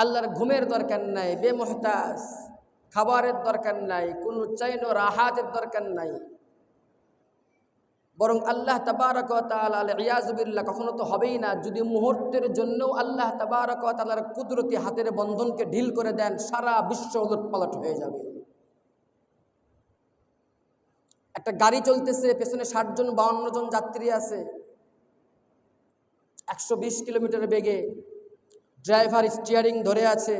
আল্লাহর ঘুমের দরকার নাই, বেমহতাজ, খাবারের দরকার নাই, কোনো চাইন রাহাতের দরকার নাই। বরং আল্লাহ তাবারক তাল ইয়াজবিল্লা কখনো তো হবেই না। যদি মুহূর্তের জন্যও আল্লাহ তাবারক তালার কুদরতি হাতের বন্ধনকে ঢিল করে দেন, সারা বিশ্ব উলট পালট হয়ে যাবে। একটা গাড়ি চলতেছে, পেছনে ষাট জন বাউন্ন জন যাত্রী আছে। একশো বিশ কিলোমিটার বেগে। ড্রাইভার স্টিয়ারিং ধরে আছে।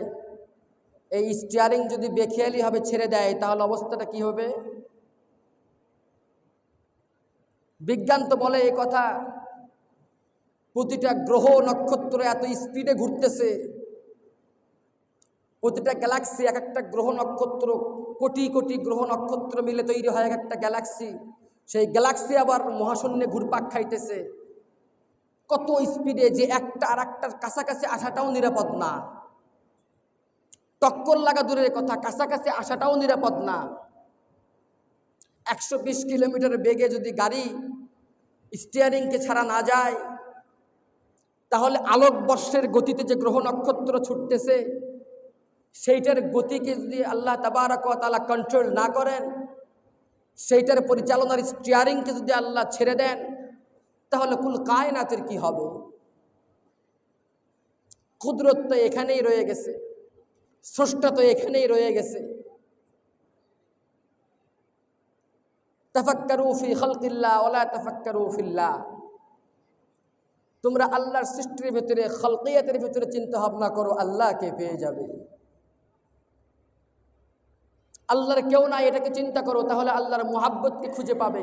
এই স্টিয়ারিং যদি বেখেয়ালিভাবে ছেড়ে দেয়, তাহলে অবস্থাটা কি হবে? বিজ্ঞান তো বলে এই কথা। প্রতিটা গ্রহ নক্ষত্র এত স্পিডে ঘুরতেছে। প্রতিটা গ্যালাক্সি এক একটা গ্রহ নক্ষত্র, কোটি কোটি গ্রহ নক্ষত্র মিলে তৈরি হয় এক একটা গ্যালাক্সি সেই গ্যালাক্সি আবার মহাশূন্যে ঘুরপাক খাইতেছে। কত স্পিডে যে একটা আর একটার কাছাকাছি আসাটাও নিরাপদ না। টক্কর লাগা দূরের কথা, কাছাকাছি আসাটাও নিরাপদ না। একশো বিশ কিলোমিটার বেগে যদি গাড়ি স্টিয়ারিংকে ছাড়া না যায়, তাহলে আলোকবর্ষের গতিতে যে গ্রহ নক্ষত্র ছুটতেছে, সেইটার গতিকে যদি আল্লাহ তাবারক তালা কন্ট্রোল না করেন, সেইটার পরিচালনার স্টিয়ারিংকে যদি আল্লাহ ছেড়ে দেন তাহলে কুল কায়নাতের কি হবে? কুদরত তো এখানেই রয়ে গেছে, স্রষ্টা তো এখানেই রয়ে গেছে। তাফাক্কারু ফি খালকিল্লাহ, ওলা তাফাক্কারু ফিল্লাহ। তোমরা আল্লাহর সৃষ্টির ভেতরে, খালকিয়াতের ভেতরে চিন্তা ভাবনা করো আল্লাহকে পেয়ে যাবে? আল্লাহর কেউ না এটাকে চিন্তা করো, তাহলে আল্লাহর মোহাব্বতকে খুঁজে পাবে।